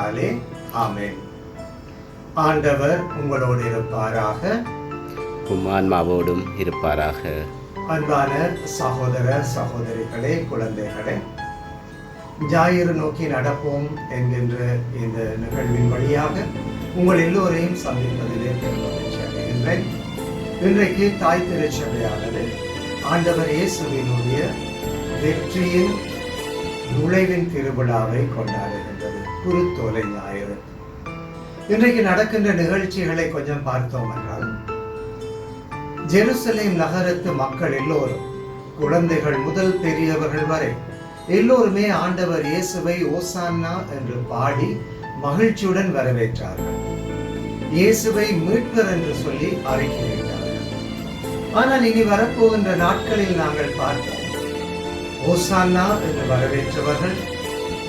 பேராலே ஆமென். ஆண்டவர் உங்களோடு இருப்பாராக. உம் ஆன்மாவோடும் இருப்பாராக. அன்பான சகோதர சகோதரிகளே குழந்தைகளே ஞாயிறு நோக்கி நடப்போம் என்கின்ற இந்த நிகழ்வின் வழியாக உங்கள் எல்லோரையும் சந்திப்பதிலே பெரும் மகிழ்ச்சி அடைகின்றேன். இன்றைக்கு தாய் திருச்சபையானது ஆண்டவர் இயேசுவினுடைய வெற்றியின் நுழைவின் திருவிழாவை கொண்டாடுகின்றது குருத்தோலை ஞாயிறு. இன்றைக்கு நடக்கின்ற நிகழ்ச்சிகளை கொஞ்சம் பார்த்தோம் என்றால் ஜெருசலேம் நகரத்து மக்கள் எல்லோரும் குழந்தைகள் முதல் பெரியவர்கள் வரை எல்லோருமே ஆண்டவர் இயேசுவை ஓசான்னா என்று பாடி மகிழ்ச்சியுடன் வரவேற்றார்கள். இயேசுவை மீட்பர் என்று சொல்லி அறிக்கையிட்டார்கள் ஆனால் இனி வரப்போகின்ற நாட்களில் நாங்கள் பார்த்தோம் ஓசான்னா என்று வரவேற்றவர்கள்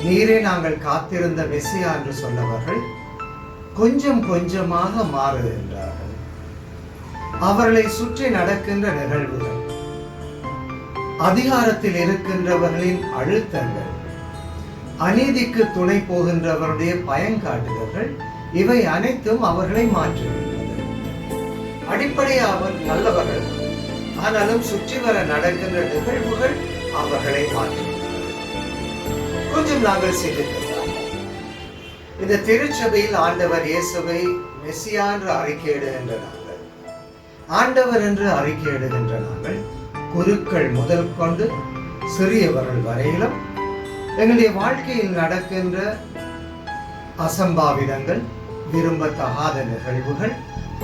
நீரே நாங்கள் காத்திருந்த மெசியா என்று சொன்னவர்கள் கொஞ்சம் கொஞ்சமாக மாறுகின்றார்கள் அவர்களை சுற்றி நடக்கின்ற நிகழ்வுகள் அதிகாரத்தில் இருக்கின்றவர்களின் அழுத்தங்கள் அநீதிக்கு துணை போகின்றவருடைய பயன்காட்டுதல்கள் இவை அனைத்தும் அவர்களை மாற்றுகின்றது அடிப்படையாக அவர் நல்லவர்கள் ஆனாலும் சுற்றி வர நடக்கின்ற நிகழ்வுகள் அவர்களை மாற்றும் கொஞ்சம் நாங்கள் இந்த திருச்சபையில் ஆண்டவர் இயேசுவை மெசியா என்று அறிக்கையிடுகின்ற நாங்கள் ஆண்டவர் என்று அறிக்கையிடுகின்ற நாங்கள் குருக்கள் முதல் கொண்டு சிறியவர்கள் வரையிலும் எங்களுடைய வாழ்க்கையில் நடக்கின்ற அசம்பாவிதங்கள் விரும்பத்தகாத நிகழ்வுகள்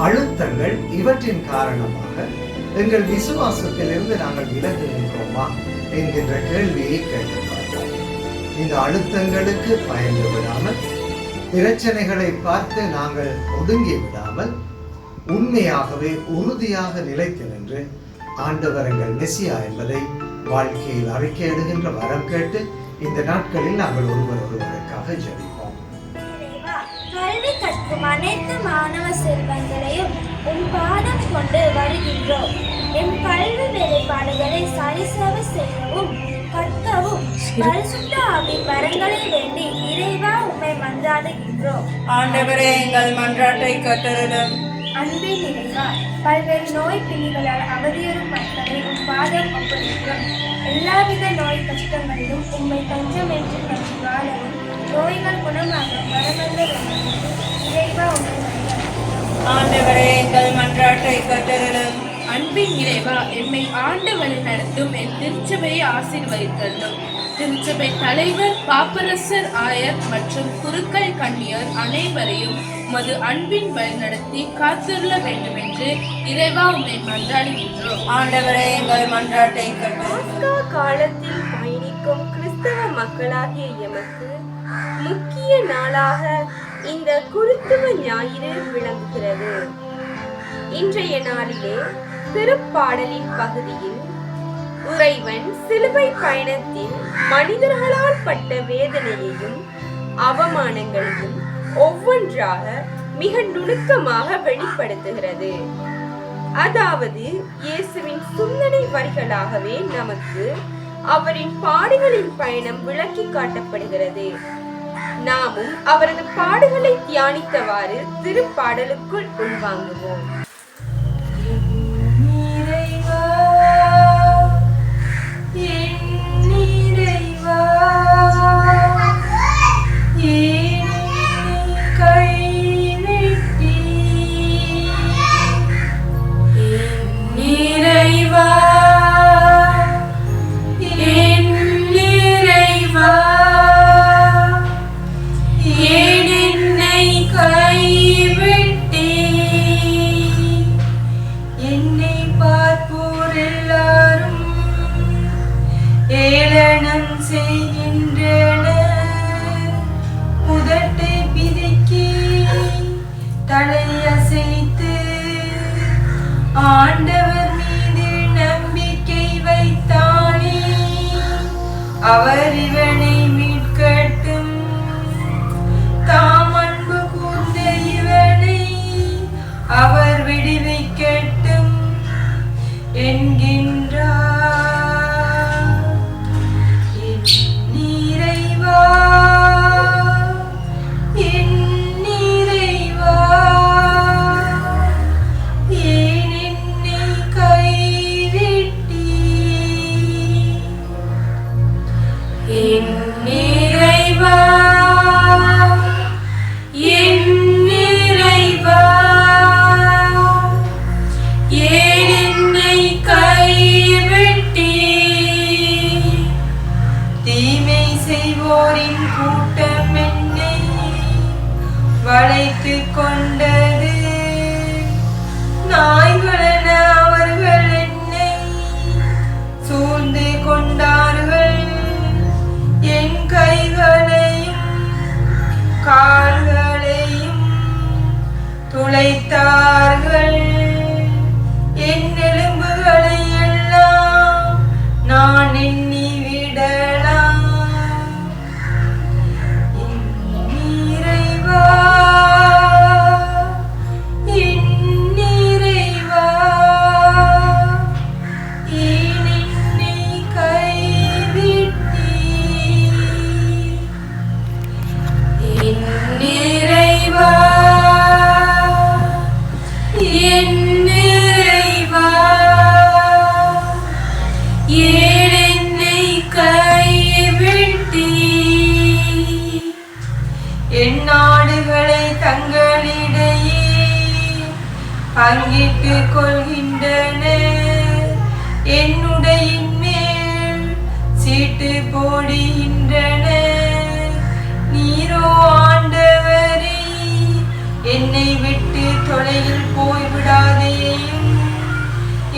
அழுத்தங்கள் இவற்றின் காரணமாக எங்கள் விசுவாசத்திலிருந்து நாங்கள் விலகுகின்றோமா என்கின்ற கேள்வியை கேட்டோம். இந்த அழுத்தங்களுக்கு பயந்து விடாமல் பிரச்சனைகளை பார்த்து நாங்கள் ஒடுங்கி விடாமல் உண்மையாகவே உறுதியாக நிலைத்து நின்று ஆண்டவரங்கள் மெசியா என்பதை வாழ்க்கையில் அறிக்கையிடுகின்ற வரம் கேட்டு இந்த நாட்களில் நாங்கள் ஒருவர் ஒருவருக்காக ஜெபிப்போம். கல்வி கற்கும் அனைத்து மாணவ செல்வங்களையும் உன் பாதம் கொண்டு வருகின்றோம். என் கல்வி வேலைப்பாடுகளை சரிசம கற்கவும் பரிசுத்த ஆவின் வரங்களை வேண்டி இறைவா உம்மை மன்றாடுகின்றோம் ஆண்டவரே எங்கள் மன்றாட்டை கட்டருளும் அன்பின் இறைவா பல்வேறு நோய் பிணிகளால் அவதியுறும் மக்களை உன் பாதம் ஒப்படைக்கிறோம். எல்லாவித நோய் கஷ்டங்களிலும் உம்மை தஞ்சம் என்று நம்பி வாழவும் நோய்கள் குணமாக வரமல்ல வேண்டும் இறைவா உம்மை மன்றாடுகிறோம். ஆண்டவரே எங்கள் மன்றாட்டை கட்டருளும் அன்பின் இறைவா எம்மை ஆண்டு வழி நடத்தும் என் திருச்சபையை ஆசீர்வதித்தள்ளும் திருச்சபை தலைவர் பாப்பரசர் ஆயர் மற்றும் குருக்கள் கண்ணியர் அனைவரையும் மது அன்பின் வழி நடத்தி காத்துள்ள வேண்டும் என்று இறைவா உம்மை மன்றாடுகின்றோம். ஆண்டவரே எங்கள் மன்றாட்டை பாஸ்கா காலத்தில் பயணிக்கும் கிறிஸ்தவ மக்களாகிய எமக்கு முக்கிய நாளாக இந்த குருத்துவ ஞாயிறு விளங்குகிறது. இன்றைய நாளிலே திருப்பாடலின் பகுதியில் உறைவன் சிலுவை பயணத்தில் மனிதர்களால் பட்ட வேதனையையும் அவமானங்களையும் ஒவ்வொன்றாக மிக நுணுக்கமாக வெளிப்படுத்துகிறது. அதாவது இயேசுவின் சிந்தனை வரிகளாகவே நமக்கு அவரின் பாடுகளின் பயணம் விளக்கி காட்டப்படுகிறது. நாமும் அவரது பாடுகளை தியானித்தவாறு திருப்பாடலுக்குள் உள்வாங்குவோம். துளைத்தார்கள் பங்கிட்டு கொள்கின்றனர் என்னுடைய மேல் சீட்டு போடுகின்றனர் நீரோ ஆண்டவரை என்னை விட்டு தொலையில் போய்விடாதேயும்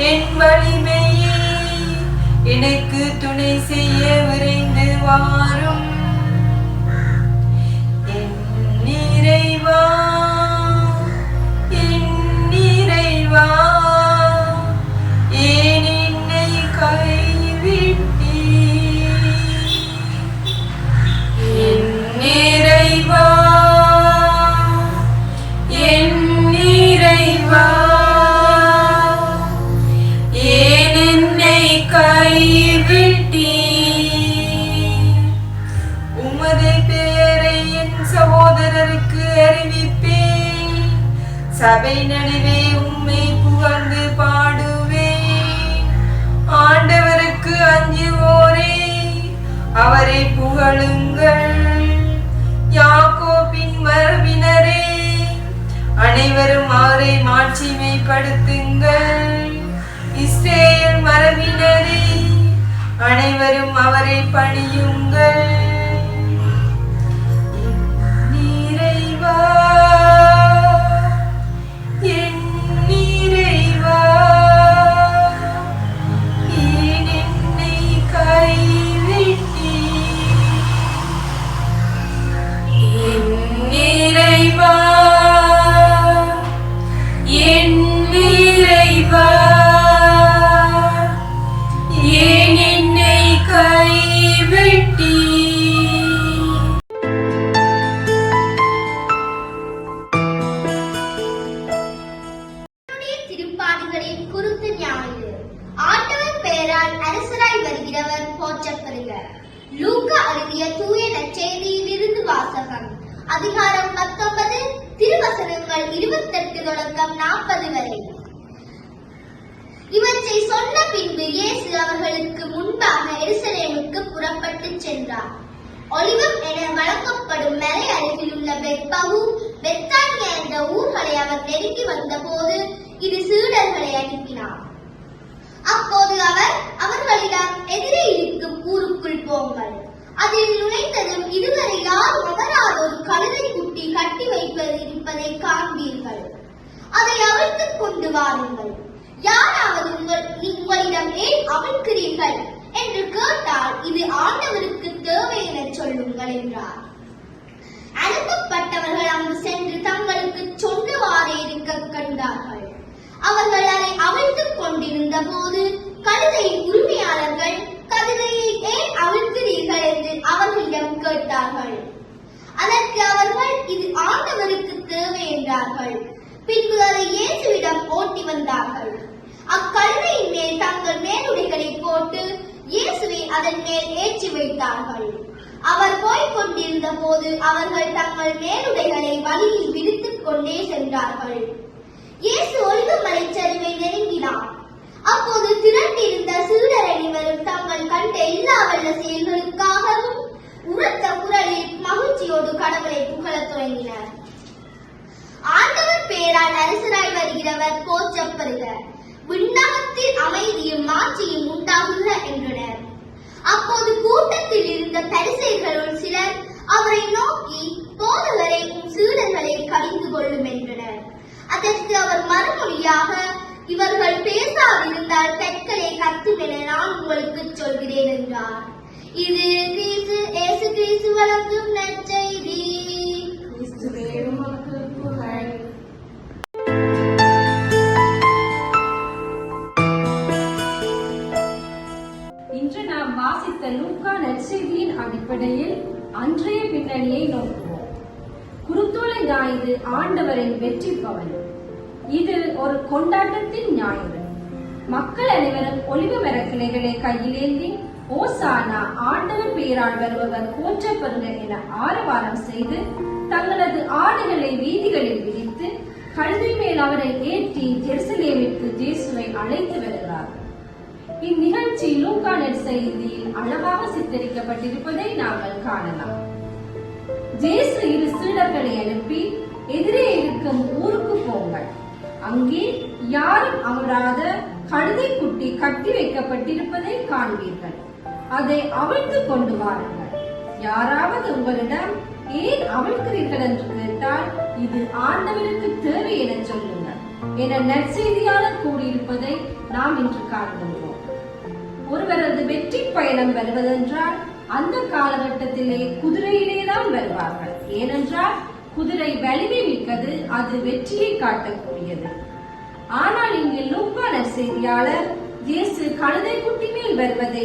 என் வலிமையை எனக்கு துணை செய்ய விரைந்து வாரும். என் நிறைவா கைவிட்டீ உமது பெயரை என் சகோதரருக்கு அறிவிப்பேன். சபை நடுவே உம்மை புகழ்ந்து பாடுவேன். ஆண்டவருக்கு அஞ்சுவோரே அவரை புகழுங்கள். யாக்கோபின் மரபினரே அனைவரும் அவரை மாட்சிமைப்படுத்துங்கள் இஸ்ரேல் மரபினரே அனைவரும் அவரை பணியுங்கள். நெருங்கி வந்தபோது இது சீடர்களை அனுப்பினார். அப்போது அவர் அவர்களிடம் எதிரே இருக்கும் ஊருக்குள் போங்கள். அதில் நுழைந்ததும் இதுவரை யாரும் அமராத ஒரு கழுதை குட்டி கட்டி வைப்பது இருப்பதை காண்பீர்கள். அதை அவிழ்த்து கொண்டு வாருங்கள். யாராவது உங்கள் உங்களிடம் ஏன் அவிழ்க்கிறீர்கள்? என்று கேட்டால் இது ஆண்டவருக்கு தேவை என சொல்லுங்கள் என்றார். அனுப்பப்பட்டவர்கள் அங்கு சென்று தங்களுக்கு சொன்னவாறு இருக்க கண்டார்கள். அவர்கள் அதை அவிழ்த்துக் கொண்டிருந்த போது கழுதையின் உரிமையாளர்கள் கழுதையை ஏன் அவிழ்க்கிறீர்கள்? என்று அவர்களிடம் கேட்டார்கள். அதற்கு அவர்கள் இது ஆண்டவருக்கு தேவை என்றார்கள். பின்பு அதை இயேசுவிடம் ஓட்டி வந்தார்கள். அக்கழுதையின் மேல் தங்கள் மேலுடைகளை போட்டு இயேசுவை அதன் மேல் ஏற்றி வைத்தார்கள். அவர் போய்க் கொண்டிருந்த போது அவர்கள் தங்கள் மேலுடைகளை வழியில் விடுத்துக் கொண்டே சென்றார்கள். இயேசு ஒழுங்கு மலைச்சரிவை நெருங்கினார். அப்போது திரண்டிருந்த சீடர் அனைவரும் தங்கள் கண்ட எல்லா வல்ல செயல்களுக்காகவும் உரத்த குரலில் மகிழ்ச்சியோடு கடவுளை புகழத் தொடங்கினர். ஆண்டவர் பேரால் அரசராய் வருகிறவர் போற்றப்படுக விண்ணகத்தில் அமைதியும் மாட்சியும் உண்டாகுக என்றனர். அப்போது கூட்டத்தில் இருந்த பரிசைகளுள் சிலர் அவரை நோக்கி போதவரை உன் சீடர்களை கவிந்து கொள்ளும் என்றனர். அதற்கு அவர் மறுமொழியாக இவர்கள் பேசாதிருந்தால் கற்களை கத்தும் என நான் உங்களுக்கு சொல்கிறேன் என்றார். இது கிறிஸ்து ஏசு கிறிஸ்து வழங்கும் நற்செய்தி வாசித்த லூக்கா நற்செய்தியின் அடிப்படையில் அன்றைய பின்னணியை நோக்குவோம். குருத்தோலை ஞாயிறு ஆண்டவரின் வெற்றி பவன். இது ஒரு கொண்டாட்டத்தின் ஞாயிறு. மக்கள் அனைவரும் ஒளிவு மரக்கிளைகளை கையில் ஏந்தி ஓசானா ஆண்டவர் பெயரால் வருபவர் போற்றப்படுங்க என ஆரவாரம் செய்து தங்களது ஆடுகளை வீதிகளில் விரித்து கழுதை மேல் அவரை ஏற்றி ஜெருசலேமிற்கு ஜேசுவை அழைத்து வர இந்நிகழ்ச்சி லூக்கா செய்தியில் அழகாக சித்தரிக்கப்பட்டிருப்பதை நாங்கள் காணலாம். ஜேசு இரு சீடர்களை அனுப்பி எதிரே இருக்கும் ஊருக்கு போங்கள். அங்கே யாரும் அமராத கழுதை குட்டி கட்டி வைக்கப்பட்டிருப்பதை காண்பீர்கள். அதை அவிழ்த்து கொண்டு வாருங்கள். யாராவது உங்களிடம் ஏன் அவிழ்க்கிறீர்கள் என்று கேட்டால் இது ஆண்டவருக்கு தேவை என சொல்லுங்கள். என நற்செய்தியாளர் கூறியிருப்பதை நாம் இன்று காண்கின்றோம். ஒருவரது வெற்றி பயணம் வருவதென்றால் அந்த காலகட்டத்திலே குதிரையிலே தான் வருவார்கள். ஏனென்றால் குதிரை வலிமை மிக்கது அது வெற்றியை காட்டக்கூடியது. ஆனால் இங்கு லூக்கான செய்தியாளர் இயேசு கழுதை குட்டி மேல் வருவதை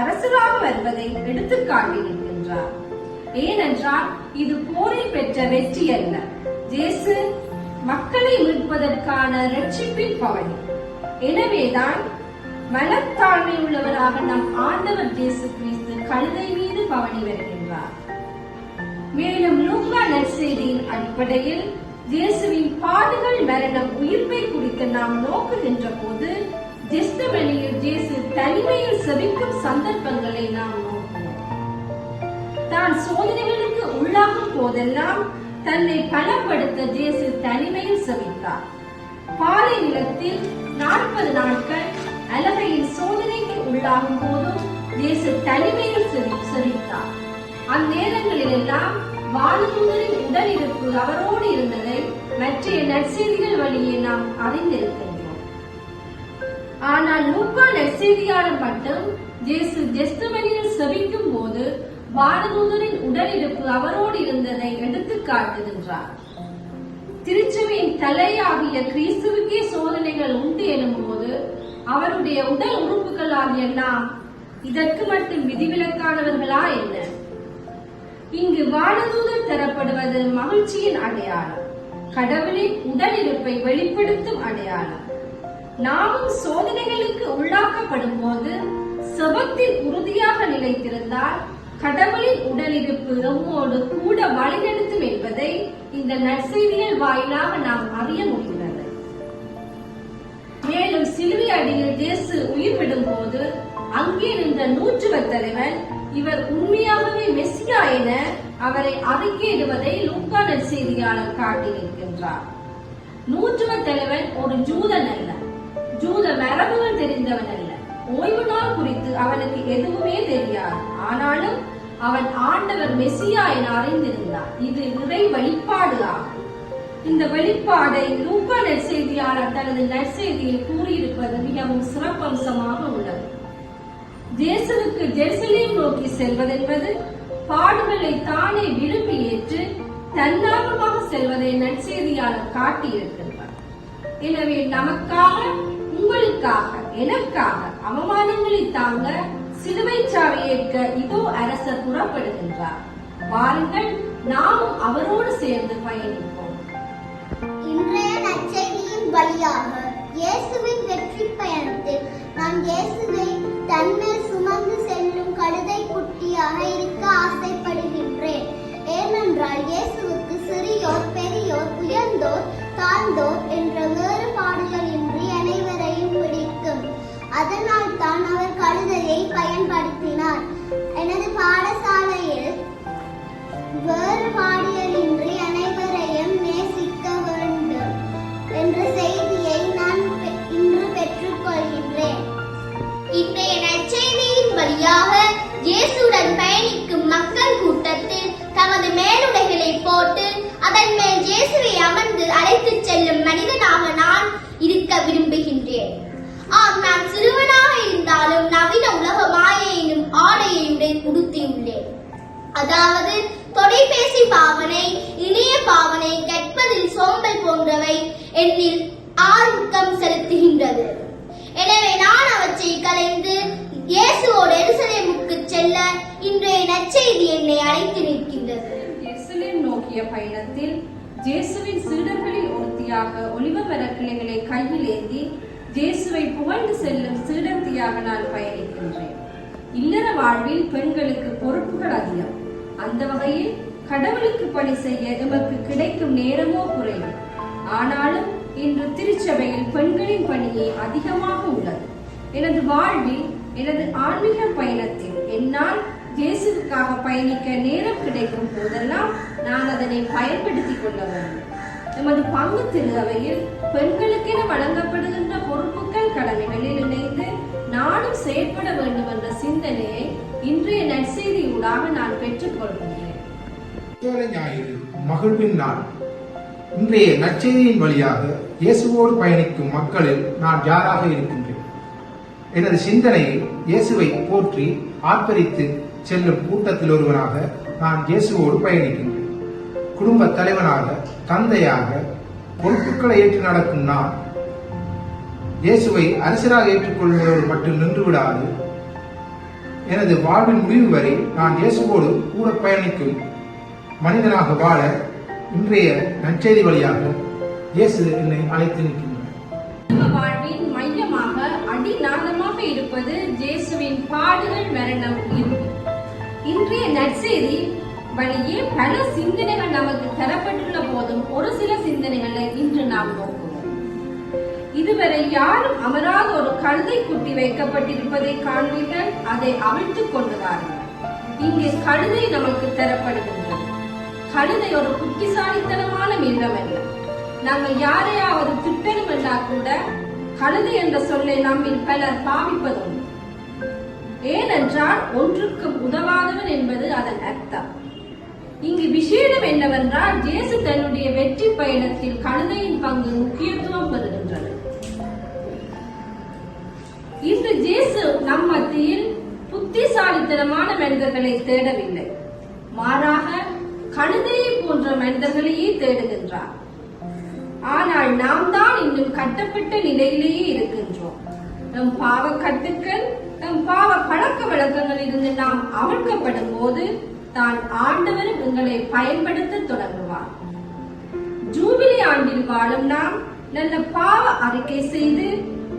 அரசராக வருவதை எடுத்து காட்டியிருக்கின்றார். ஏனென்றால் இது போரில் பெற்ற வெற்றி அல்ல. இயேசு மக்களை மீட்பதற்கான ரட்சிப்பின் பவனி. எனவேதான் மனத்தாழ்மை உள்ளவராக நம் ஆண்டவர் இயேசு கிறிஸ்து கழுதை மீது பவனி வருகின்றார். மேலும் லூக்கா நற்செய்தியின் அடிப்படையில் இயேசுவின் பாடுகள் மரணம் உயிர்ப்பை குறித்து நாம் நோக்குகின்ற போது ஜெஸ்தமனியில் இயேசு தனிமையில் செவிக்கும் சந்தர்ப்பங்களை நாம் நோக்குவோம். தான் சோதனைகளுக்கு உள்ளாகும் போதெல்லாம் தன்னை பலப்படுத்த இயேசு தனிமையில் செவித்தார் பாலை நிலத்தில் நாற்பது நாட்கள் அலகையின் சோதனைக்கு உள்ளாகும் போதும் இயேசு தனிமையில் சிரித்தார் அந்நேரங்களில் எல்லாம் வானதூதரின் உடல் இருப்பு அவரோடு இருந்ததை மற்ற நற்செய்திகள் வழியே நாம் அறிந்திருக்கின்றோம். ஆனால் லூக்கா நற்செய்தியாளர் மட்டும் இயேசு ஜெஸ்தமனியில் செவிக்கும் போது பாரதூதரின் உடலிருப்பு அவரோடு இருந்ததை எடுத்து காட்டுகின்றார். திருச்சபையின் தலையாகிய கிறிஸ்துவுக்கே சோதனைகள் உண்டு எனும் போது அவருடைய உடல் உறுப்புகளாகிய எல்லாம் இதற்கு மட்டும் விதிவிலக்கானவர்களா என்ன? இங்கு வானதூதர் தரப்படுவது மகிழ்ச்சியின் அடையாளம். கடவுளின் உடல் இருப்பை வெளிப்படுத்தும் அடையாளம். நாமும் சோதனைகளுக்கு உள்ளாக்கப்படும் போது செபத்தில் உறுதியாக நிலைத்திருந்தால் கடவுளின் உடலிருப்பு நம்மோடு கூட வழிநடத்தும் என்பதை இந்த நற்செய்திகள் வாயிலாக நாம் அறிய முடியும். மேலும் சிலுவை அடியில் இயேசு உயிர் விடும் போது அங்கே நின்ற நூற்றுவர் தலைவன் இவர் உண்மையாகவே மெஸ்ஸியா என அவரை அறிக்கையிடுவதை லூக்கான செய்தியாளர் காட்டியிருக்கின்றார். நூற்றுவர் தலைவன் ஒரு ஜூதன் அல்ல. ஜூத மரபுகள் தெரிந்தவன் அல்ல. ஓய்வு நாள் குறித்து அவனுக்கு எதுவுமே தெரியாது. ஆனாலும் அவன் ஆண்டவர் மெஸ்ஸியா என அறிந்திருந்தார். இது இறை வழிபாடு ஆகும். இந்த வெளிப்பாடை லூக்கா நற்செய்தியாளர் தனது நற்செய்தியில் கூறியிருப்பது மிகவும் சிறப்பம்சமாக உள்ளது. ஜேசனுக்கு ஜெருசலேம் நோக்கி செல்வதென்பது பாடுகளை தானே விரும்பி ஏற்று தன்னார்வமாக செல்வதை நற்செய்தியாளர் காட்டியிருக்கின்றார். எனவே நமக்காக உங்களுக்காக எனக்காக அவமானங்களை தாங்க சிலுவை சாவை ஏற்க இதோ அரசர் புறப்படுகின்றார். வாருங்கள் நாமும் அவரோடு சேர்ந்து பயணிப்போம். வழியாக இயேசுவின் வெற்றி பயணத்தில் நான் இயேசுவை தன்மேல் சுமந்து செல்லும் கழுதை குட்டியாக இருக்க ஆசைப்படுகின்றேன். ஏனென்றால் இயேசுவுக்கு சிறியோர் பெரியோர் உயர்ந்தோர் தாழ்ந்தோர் என்ற வேறுபாடுகள் இன்றி அனைவரையும் பிடிக்கும். அதனால் தான் அவர் கழுதையை பயன்படுத்தினார். எனது பாடசாலையில் வேறுபாடு இன்றைய நற்செய்தியின் வழியாக இயேசுடன் பயணிக்கும் மக்கள் கூட்டத்தில் தமது மேலுடைகளை போட்டு அதன் மேல் இயேசுவை அமர்ந்து அழைத்துச் செல்லும் மனிதனாக நான் இருக்க விரும்புகின்றேன். ஆம் நான் சிறுவனாக இருந்தாலும் நவீன உலக மாயை எனும் ஆடையை உடுத்தியுள்ளேன் அதாவது தொலைபேசி பாவனை இணைய பாவனை கற்பதில் சோம்பல் போன்றவை என்னில் ஆர்வம் செலுத்துகின்றது. எனவே நான் அவற்றை கலைந்து இயேசுவோடு எருசலேமுக்கு செல்ல இன்றைய நற்செய்தி என்னை அழைத்து நிற்கின்றது. எருசலேம் நோக்கிய பயணத்தில் ஜேசுவின் சீடர்களில் ஒருத்தியாக ஒலிவ கிளைகளை கையில் ஏந்தி ஜேசுவை புகழ்ந்து செல்லும் சீடர்த்தியாக நான் பயணிக்கின்றேன். இல்லற வாழ்வில் பெண்களுக்கு பொறுப்புகள் அதிகம். அந்த வகையில் கடவுளுக்கு பணி செய்ய எமக்கு கிடைக்கும் நேரமோ குறைவு ஆனாலும் இன்று திருச்சபையில் பெண்களின் பணியே அதிகமாக உள்ளது. எனது வாழ்வில் எனது ஆன்மீக பயணத்தில் என்னால் இயேசுக்காக பயணிக்க நேரம் கிடைக்கும் போதெல்லாம் நான் அதனை பயன்படுத்திக் கொள்ள வேண்டும். எமது பங்கு திருவையில் பெண்களுக்கென வழங்கப்படுகின்ற பொறுப்புகள் கடமைகளில் இணைந்து நானும் செயற்பட வேண்டும் என்ற சிந்தனையை இன்றைய நற்செய்தியூடாக நான் பெற்றுக்கொள்கிறேன் ஞாயிறு மகிழ்வின் நாள். இன்றைய நற்செய்தியின் வழியாக இயேசுவோடு பயணிக்கும் மக்களில் நான் யாராக இருக்கின்றேன்? எனது சிந்தனையில் இயேசுவை போற்றி ஆர்ப்பரித்து செல்லும் கூட்டத்தில் ஒருவனாக நான் இயேசுவோடு பயணிக்கின்றேன். குடும்ப தலைவனாக தந்தையாக பொறுப்புகளை ஏற்று நடக்கும் நான் இயேசுவை அரசராக ஏற்றுக்கொள்வதோடு மட்டும் நின்றுவிடாது. எனது வாழ்வின் முடிவு வரை நான் இயேசுவோடு கூட பயணிக்கும் மனிதனாக வாழ இன்றைய நற்செய்தி வழியாக இயேசு என்னை அழைத்து நிற்கின்றார் வாழ்வின் மையமாக அடிநாதமாக இருப்பது ஜேசுவின் பாடுகள் மரணம் இன்றைய நற்செய்தி வழியே பல சிந்தனைகள் நமக்கு தரப்பட்டுள்ள போதும் ஒரு சில சிந்தனைகளை இன்று நாம் நோக்குவோம் இதுவரை யாரும் அமராத ஒரு கழுதை குட்டி வைக்கப்பட்டிருப்பதை காண்பீர்கள் அதை அவிழ்த்துக் கொண்டு வாருங்கள் இங்கே கழுதை நமக்கு தரப்படுகின்றது. கழுதை ஒரு புத்திசாலித்தனமான மிருகம் அல்ல. நாங்கள் யாரையாவது திட்டணும் என்றா கூட கழுது என்ற சொல்லை நம்மில் பலர் பாவிப்பதும் ஏனென்றால் ஒன்றுக்கு உதவாதவன் என்பது அதன் அர்த்தம். இங்கு விசேடம் என்னவென்றால் ஜேசு தன்னுடைய வெற்றி பயணத்தில் கழுதையின் பங்கு முக்கியத்துவம் பெறுகின்றது. இன்று ஜேசு நம் மத்தியில் புத்திசாலித்தனமான மனிதர்களை தேடவில்லை. மாறாக கழுதையை போன்ற மனிதர்களையே தேடுகின்றார். ஆனால் நாம் தான் இன்னும் கட்டப்பட்ட நிலையிலேயே இருக்கின்றோம். நம் பாவ கட்டுக்கள் நம் பாவ பழக்க வழக்கங்களிலிருந்து நாம் அவிழ்க்கப்படும் போது தான் ஆண்டவரும் எங்களை பயன்படுத்த தொடங்குவார். ஜூபிலி ஆண்டில் வாழும் நாம் நல்ல பாவ அறிக்கை செய்து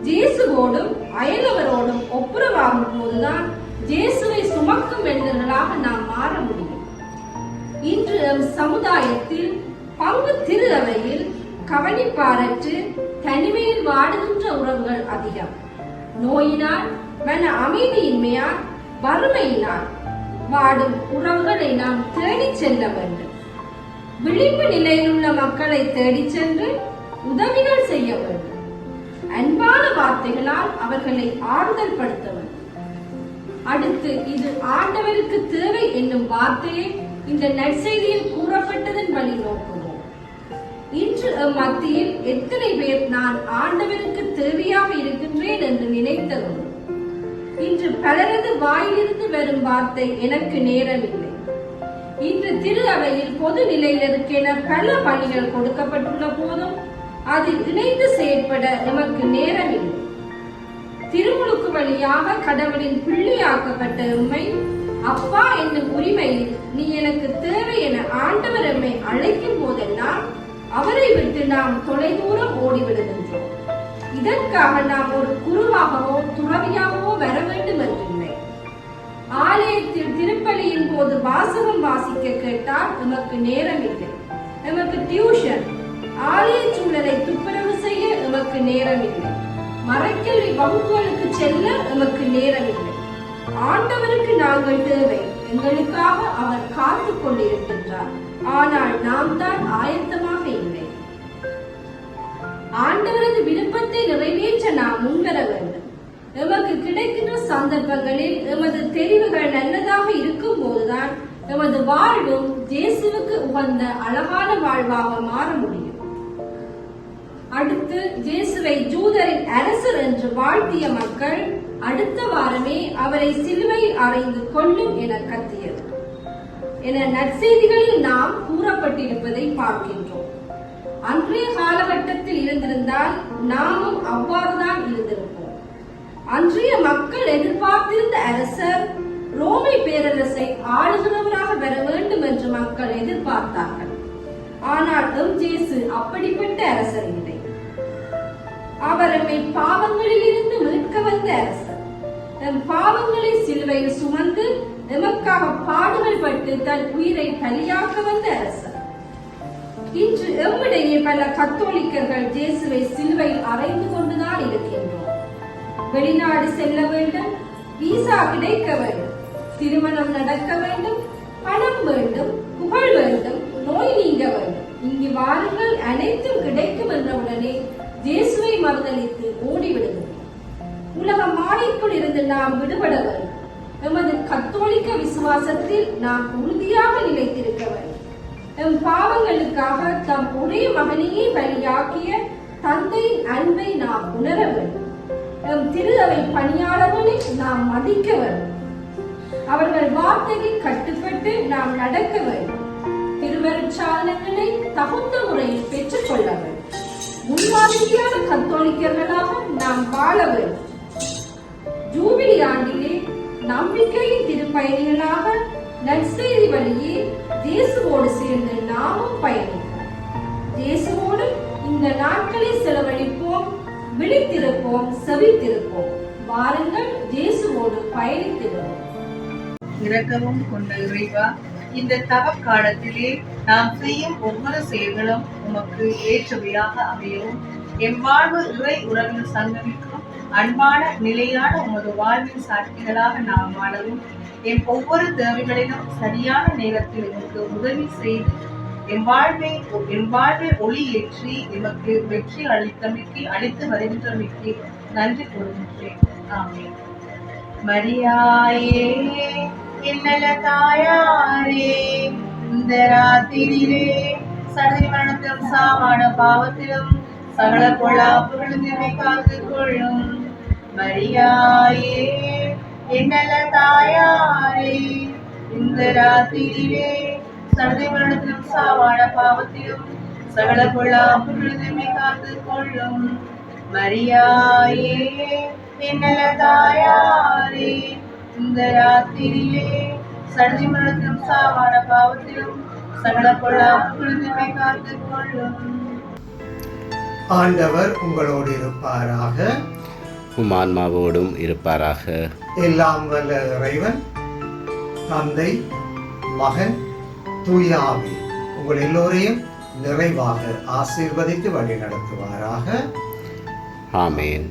ஜேசுவோடும் அயலவரோடும் ஒப்புரவாகும் போதுதான் ஜேசுவை சுமக்கும் மனிதர்களாக நாம் மாற முடியும். இன்று நம் சமுதாயத்தில் பங்கு திரு அவையில் கவனிப்பாரற்று தனிமையில் வாடுகின்ற உறவுகள் அதிகம். நோயினால் மன அமைதியின்மையால் வறுமையினால் வாடும் உறவுகளை நாம் தேடிச் செல்ல வேண்டும். விழிப்பு நிலையில் உள்ள மக்களை தேடிச் சென்று உதவிகள் செய்ய வேண்டும். அன்பான வார்த்தைகளால் அவர்களை ஆறுதல் படுத்த வேண்டும். அடுத்து இது ஆண்டவருக்கு தேவை என்னும் வார்த்தையை இந்த நற்செய்தியில் கூறப்பட்டதன் வழி நோக்கும். இன்று மத்தியில் எத்தனை பேர் நான் ஆண்டவருக்கு தேவையாக இருக்கின்றேன் என்று நினைத்ததும் இன்று பலரது வாயிலிருந்து வரும் வார்த்தை எனக்கு நேரமில்லை. இன்று திரு அவையில் பொது நிலையினருக்கென பல பணிகள் கொடுக்கப்பட்டுள்ள போதும் அதில் இணைந்து செயற்பட எமக்கு நேரமில்லை. திருமுழுக்கு வழியாக கடவுளின் பிள்ளையாக்கப்பட்ட உண்மை அப்பா என்னும் உரிமையில் நீ எனக்கு தேவை என ஆண்டவர் எம்மை அழைக்கும் போதெல்லாம் அவரை விட்டு நாம் தொலைதூரம் ஓடிவிடுகின்றோம். இதற்காக நாம் ஒரு குருவாகவோ துறவியாகவோ வர வேண்டும் என்றில்லை. ஆலயத்தில் திருப்பலியின் போது வாசகம் வாசிக்க கேட்டால் உனக்கு நேரம் இல்லை நமக்கு டியூஷன் ஆலய சூழலை துப்புரவு செய்ய உமக்கு நேரம் இல்லை மறைக்கல்வி வகுப்புகளுக்கு செல்ல எமக்கு நேரமில்லை. ஆண்டவருக்கு நாங்கள் தேவை. எங்களுக்காக அவர் காத்து கொண்டிருக்கின்றார். ஆனால் நாம் தான் ஆயத்தமாக இல்லை. ஆண்டவரது விருப்பத்தை நிறைவேற்ற நாம் முன்வர வேண்டும். எமக்கு கிடைக்கின்ற சந்தர்ப்பங்களில் எமது தெரிவுகள் நல்லதாக இருக்கும் போதுதான் எமது வாழ்வும் இயேசுவுக்கு உகந்த அழகான வாழ்வாக மாற முடியும். அடுத்து இயேசுவை ஜூதரின் அரசர் என்று வாழ்த்திய மக்கள் அடுத்த வாரமே அவரை சிலுவையில் அறைந்து கொள்ளும் என கத்தியது. என நற்செய்திகளில் நாம் கூறப்பட்டிருப்பதை பார்க்கின்றோம். அன்றைய காலகட்டத்தில் இருந்திருந்தால் நாமும் அவ்வாறுதான் இருந்திருப்போம். அன்றைய மக்கள் எதிர்பார்த்திருந்த அரசர் ரோமை பேரரசை ஆளுகிறவராக பெற வேண்டும் என்று மக்கள் எதிர்பார்த்தார்கள். ஆனால் எம் ஜேசு அப்படிப்பட்ட அரசர் இல்லை. அவர் எம்மை பாவங்களில் இருந்து மீட்க வந்த அரசர். எம் பாவங்களை சிலுவையில் சுமந்து எமக்காக பாடுகள் பட்டு தன் உயிரை பலியாக்க வந்த அரசர். இன்று எம்மிடையே பல கத்தோலிக்கர்கள் இயேசுவை சிலுவையில் அறைந்து கொண்டுதான் இருக்கின்றோம். வெளிநாடு செல்ல வேண்டும் விசா கிடைக்க வேண்டும் திருமணம் நடக்க வேண்டும் பணம் வேண்டும் புகழ் வேண்டும் நோய் நீங்க வேண்டும். இங்கு வாருங்கள் அனைத்தும் கிடைக்கும் என்றவுடனே இயேசுவை மறுதளித்து ஓடிவிடுகிறோம் உலக மாயைக்குள் இருந்து நாம் விடுபடவர். எமது கத்தோலிக்க விசுவாசத்தில் நாம் உறுதியாக நிலைத்திருக்கவர் எம் பாவங்களுக்காக தம் ஒரே மகனையே பலியாக்கிய தந்தையின் அன்பை நாம் உணர வேண்டும். எம் திரு அவை பணியாளர்களை நாம் மதிக்க அவர்கள் வார்த்தையை கட்டுப்பட்டு நாம் நடக்க வேண்டும். திருவருட்சாதனங்களை தகுந்த முறையில் பெற்றுக்கொள்ள வேண்டும். முன்மாதிரியான கத்தோலிக்கர்களாக நாம் வாழ வேண்டும். ஜூபிலி ஆண்டிலே நம்பிக்கையின் திருப்பயணிகளாக நற்செய்தி வழியே இயேசுவோடு சேர்ந்து நாமும் பயணிப்போம். இயேசுவோடு இந்த நாட்களை செலவழிப்போம் விழித்திருப்போம் செவித்திருப்போம். வாருங்கள் இயேசுவோடு பயணித்திருப்போம் இரக்கமும் கொண்ட இறைவா இந்த தவ காலத்திலே நாம் செய்யும் ஒவ்வொரு செயல்களும் உமக்கு ஏற்றவையாக அமையவும். எம் வாழ்வு இறை உறவில் சங்கமிக்கும் அன்பான நிலையான உமது வாழ்வின் சாட்சிகளாக நாம் வாழவும். எம் ஒவ்வொரு தேவைகளிலும் சரியான நேரத்தில் உமக்கு உதவி செய்து எம் வாழ்வை எம் வாழ்வை ஒளி ஏற்றி எமக்கு வெற்றி அளித்தமைக்கு அளித்து வருகின்றமைக்கு நன்றி கூறுகின்றேன். ஆமே மரியாயே. என்னல தாயாரே இந்த ராத்திரியிலே சடதி மரணத்திலும் சாமான பாவத்திலும் சகல பொல்லாப்புகளிலுமே காத்து கொள்ளும் மரியாயே என்னல தாயாரே இந்த ராத்திரியிலே சடதி மரணத்திலும் சாமான பாவத்திலும் சகல பொல்லாப்புகளிலுமே காத்து கொள்ளும் மரியாயே என்னல தாயாரே இந்த ராத்திரியிலே சடதி மரணத்திலும் சாவான பாவத்திலும் சகல பொல்லாப்புகளிலுமே காத்து கொள்ளும். ஆண்டவர் உங்களோடு இருப்பாராக. உம் ஆன்மாவோடும் இருப்பாராக. எல்லாம் வல்ல இறைவன் தந்தை மகன் தூய ஆவி உங்கள் எல்லோரையும் நிறைவாக ஆசீர்வதித்து வழி நடத்துவாராக ஆமேன்.